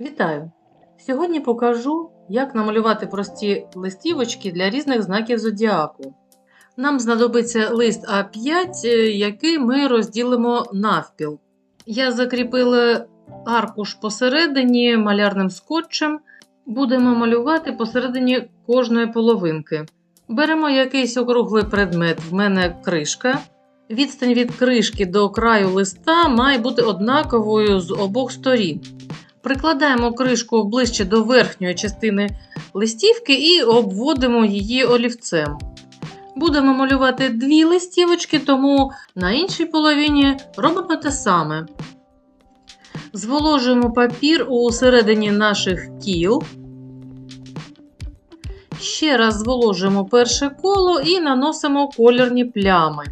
Вітаю! Сьогодні покажу, як намалювати прості листівочки для різних знаків зодіаку. Нам знадобиться лист А5, е, який ми розділимо навпіл. Я закріпила аркуш посередині малярним скотчем. Будемо малювати посередині кожної половинки. Беремо якийсь округлий предмет, в мене кришка. Відстань від кришки до краю листа має бути однаковою з обох сторін. Прикладаємо кришку ближче до верхньої частини листівки і обводимо її олівцем. Будемо малювати дві листівочки, тому на іншій половині робимо те саме. Зволожуємо папір у середині наших кіл. Ще раз зволожуємо перше коло і наносимо колірні плями.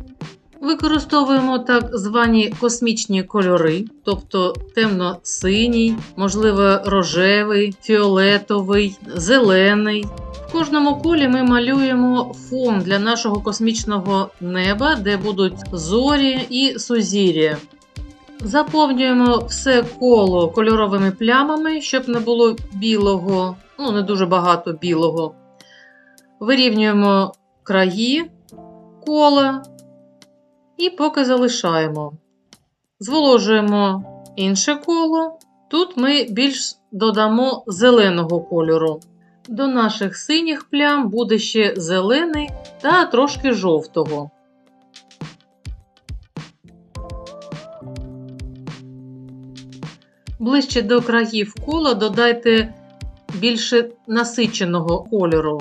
Використовуємо так звані космічні кольори, тобто темно-синій, можливо, рожевий, фіолетовий, зелений. В кожному колі ми малюємо фон для нашого космічного неба, де будуть зорі і сузір'я. Заповнюємо все коло кольоровими плямами, щоб не було білого, ну не дуже багато білого. Вирівнюємо краї кола і поки залишаємо. Зволожуємо інше коло. Тут ми більш додамо зеленого кольору. До наших синіх плям буде ще зелений та трошки жовтого. Ближче до країв кола додайте більше насиченого кольору.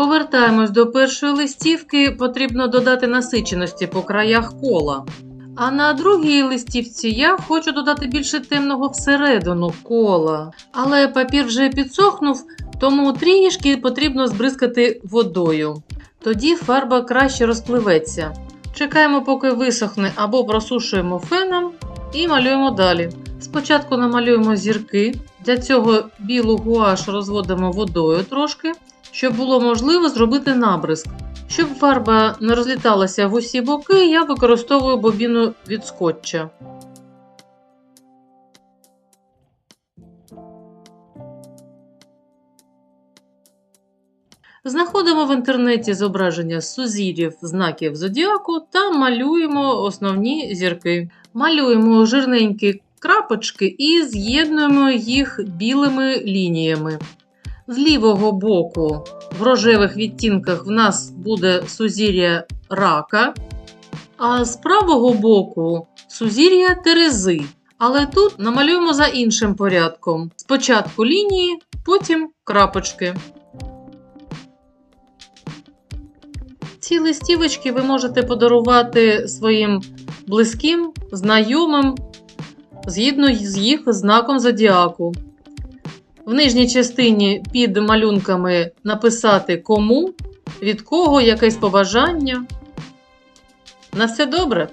Повертаємось до першої листівки, потрібно додати насиченості по краях кола. А на другій листівці я хочу додати більше темного всередину кола. Але папір вже підсохнув, тому трішки потрібно збризкати водою. Тоді фарба краще розпливеться. Чекаємо, поки висохне або просушуємо феном і малюємо далі. Спочатку намалюємо зірки. Для цього білу гуаш розводимо водою трошки, щоб було можливо зробити набризк. Щоб фарба не розліталася в усі боки, я використовую бобіну від скотча. Знаходимо в інтернеті зображення сузір'їв знаків зодіаку та малюємо основні зірки. Малюємо жирненькі крапочки і з'єднуємо їх білими лініями. З лівого боку в рожевих відтінках в нас буде сузір'я рака, а з правого боку сузір'я терези. Але тут намалюємо за іншим порядком. Спочатку лінії, потім крапочки. Ці листівочки ви можете подарувати своїм близьким, знайомим згідно з їх знаком зодіаку. В нижній частині під малюнками написати кому, від кого якесь побажання. На все добре!